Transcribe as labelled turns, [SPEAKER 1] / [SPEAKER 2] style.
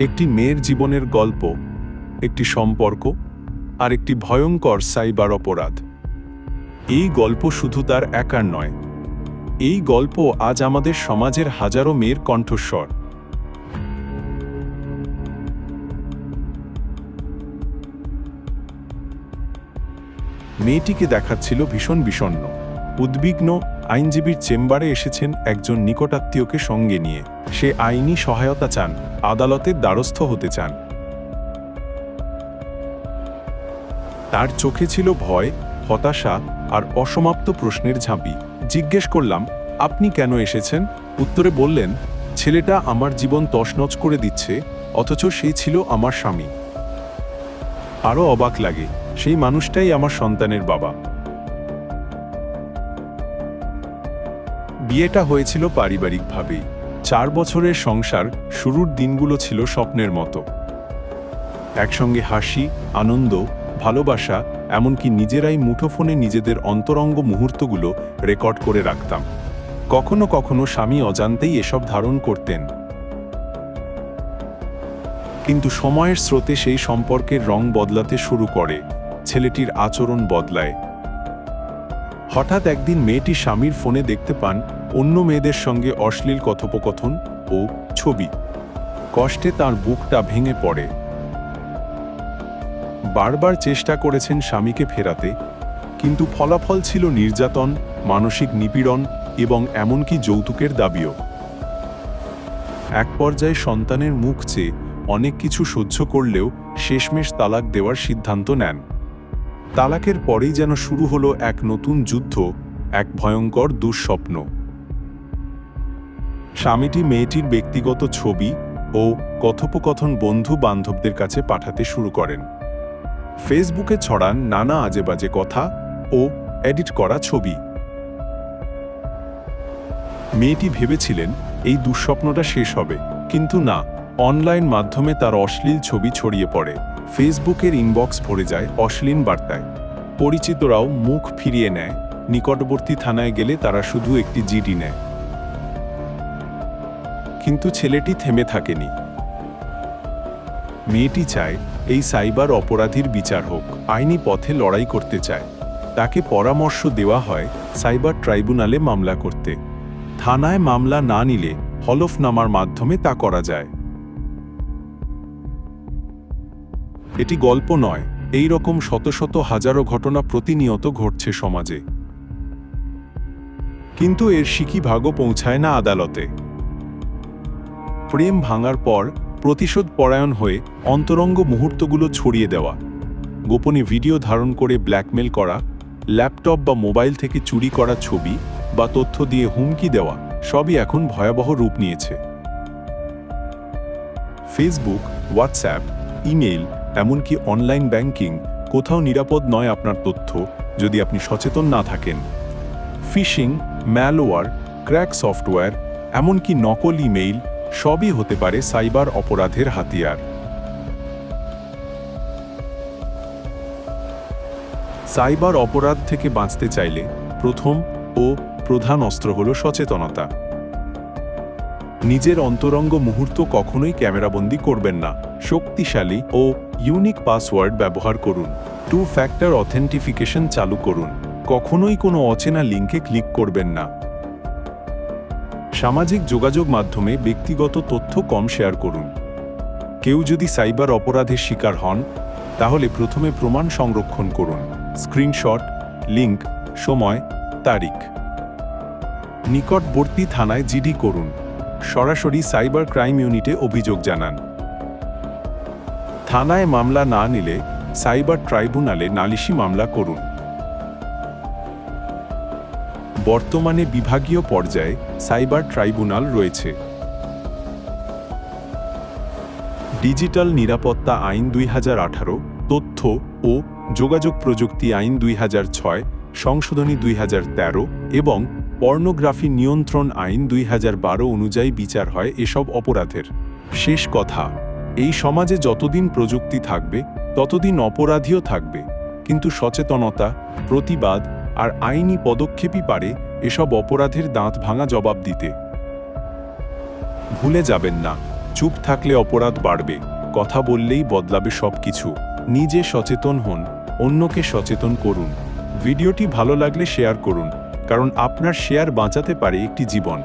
[SPEAKER 1] একটি মেয়ের জীবনের গল্প, একটি সম্পর্ক, আর একটি ভয়ঙ্কর সাইবার অপরাধ। এই গল্প শুধু তার একার নয়, এই গল্প আজ আমাদের সমাজের হাজারো মেয়ের কণ্ঠস্বর। মেয়েটিকে দেখাচ্ছিল ভীষণ বিষণ্ণ, উদ্বিগ্ন আইনজীবীর চেম্বারে এসেছেন একজন নিকটাত্মীয়কে সঙ্গে নিয়ে। সে আইনি সহায়তা চান আদালতের দ্বারস্থ হতে চান। তার চোখে ছিল ভয়, হতাশা আর অসমাপ্ত প্রশ্নের ঝাঁপি। জিজ্ঞেস করলাম, আপনি কেন এসেছেন? উত্তরে বললেন, ছেলেটা আমার জীবন তছনছ করে দিচ্ছে, অথচ সেই ছিল আমার স্বামী। আরও অবাক লাগে, সেই মানুষটাই আমার সন্তানের বাবা। বিয়েটা হয়েছিল পারিবারিকভাবেই। চার বছরের সংসার শুরুর দিনগুলো ছিল স্বপ্নের মতো। একসঙ্গে হাসি, আনন্দ, ভালোবাসা, এমনকি নিজেরাই মুঠোফোনে নিজেদের অন্তরঙ্গ মুহূর্তগুলো রেকর্ড করে রাখতাম। কখনো কখনো স্বামী অজান্তেই এসব ধারণ করতেন। কিন্তু সময়ের স্রোতে সেই সম্পর্কের রং বদলাতে শুরু করে, ছেলেটির আচরণ বদলায়। হঠাৎ একদিন মেয়েটি স্বামীর ফোনে দেখতে পান অন্য মেয়েদের সঙ্গে অশ্লীল কথোপকথন ও ছবি। কষ্টে তার বুকটা ভেঙে পড়ে। বারবার চেষ্টা করেছেন স্বামীকে ফেরাতে, কিন্তু ফলাফল ছিল নির্যাতন, মানসিক নিপীড়ন এবং এমনকি যৌতুকের দাবিও। এক পর্যায়ে সন্তানের মুখ চেয়ে অনেক কিছু সহ্য করলেও শেষমেশ তালাক দেওয়ার সিদ্ধান্ত নেন। তালাকের পরেই যেন শুরু হলো এক নতুন যুদ্ধ, এক ভয়ঙ্কর দুঃস্বপ্ন। স্বামীটি মেয়েটির ব্যক্তিগত ছবি ও কথোপকথন বন্ধু বান্ধবদের কাছে পাঠাতে শুরু করেন। ফেসবুকে ছড়ান নানা আজেবাজে কথা ও এডিট করা ছবি। মেয়েটি ভেবেছিলেন, এই দুঃস্বপ্নটা শেষ হবে। কিন্তু না, অনলাইন মাধ্যমে তার অশ্লীল ছবি ছড়িয়ে পড়ে। ফেসবুকের ইনবক্স ভরে যায় অশ্লীল বার্তায়। পরিচিতরাও মুখ ফিরিয়ে নেয়। নিকটবর্তী থানায় গেলে তারা শুধু একটি জিডি নেয়। কিন্তু ছেলেটি থেমে থাকেনি। মেয়েটি চায় এই সাইবার অপরাধীর বিচার হোক, আইনি পথে লড়াই করতে চায়। তাকে পরামর্শ দেওয়া হয় সাইবার ট্রাইব্যুনালে মামলা করতে। থানায় মামলা না নিলে হলফনামার মাধ্যমে তা করা যায়। এটি গল্প নয়, এই রকম শত শত হাজারো ঘটনা প্রতিনিয়ত ঘটছে সমাজে। কিন্তু এর শিকি ভাগও পৌঁছায় না আদালতে। প্রেম ভাঙার পর প্রতিশোধ পরায়ণ হয়ে অন্তরঙ্গ মুহূর্তগুলো ছড়িয়ে দেওয়া। গোপনে ভিডিও ধারণ করে ব্ল্যাকমেল করা, ল্যাপটপ বা মোবাইল থেকে চুরি করা ছবি বা তথ্য দিয়ে হুমকি দেওয়া সবই এখন ভয়াবহ রূপ নিয়েছে। ফেসবুক, হোয়াটসঅ্যাপ, ইমেইল, এমনকি অনলাইন ব্যাংকিং কোথাও নিরাপদ নয় আপনার তথ্য যদি আপনি সচেতন না থাকেন। ফিশিং, ম্যালওয়ার, ক্র্যাক সফটওয়্যার, এমনকি নকল ইমেইল সবই হতে পারে সাইবার অপরাধের হাতিয়ার। সাইবার অপরাধ থেকে বাঁচতে চাইলে প্রথম ও প্রধান অস্ত্র হল সচেতনতা। নিজের অন্তরঙ্গ মুহূর্ত কখনোই ক্যামেরাবন্দি করবেন না। শক্তিশালী ও ইউনিক পাসওয়ার্ড ব্যবহার করুন। টু ফ্যাক্টর অথেন্টিফিকেশন চালু করুন। কখনোই কোনো অচেনা লিঙ্কে ক্লিক করবেন না। সামাজিক যোগাযোগ মাধ্যমে ব্যক্তিগত তথ্য কম শেয়ার করুন। কেউ যদি সাইবার অপরাধের শিকার হন, তাহলে প্রথমে প্রমাণ সংরক্ষণ করুন। স্ক্রিনশট লিঙ্ক সময়, তারিখ। নিকটবর্তী থানায় জিডি করুন। সরাসরি সাইবার ক্রাইম ইউনিটে অভিযোগ জানান। থানায় মামলা না নিলে সাইবার ট্রাইব্যুনালে নালিশি মামলা করুন। বর্তমানে বিভাগীয় পর্যায়ে সাইবার ট্রাইব্যুনাল রয়েছে। ডিজিটাল নিরাপত্তা আইন দুই হাজার আঠারো, তথ্য ও যোগাযোগ প্রযুক্তি আইন দুই হাজার ছয়, সংশোধনী দুই হাজার তেরো এবং পর্নোগ্রাফি নিয়ন্ত্রণ আইন দুই হাজার বারো অনুযায়ী বিচার হয় এসব অপরাধের। শেষ কথা, এই সমাজে যতদিন প্রযুক্তি থাকবে, ততদিন অপরাধীও থাকবে, কিন্তু সচেতনতা, প্রতিবাদ আর আইনি পদক্ষেপই পারে এসব অপরাধের দাঁত ভাঙা জবাব দিতে। ভুলে যাবেন না, চুপ থাকলে অপরাধ বাড়বে, কথা বললেই বদলাবে সব কিছু নিজে সচেতন হন, অন্যকে সচেতন করুন। ভিডিওটি ভালো লাগলে শেয়ার করুন, কারণ আপনার শেয়ার বাঁচাতে পারে একটি জীবন।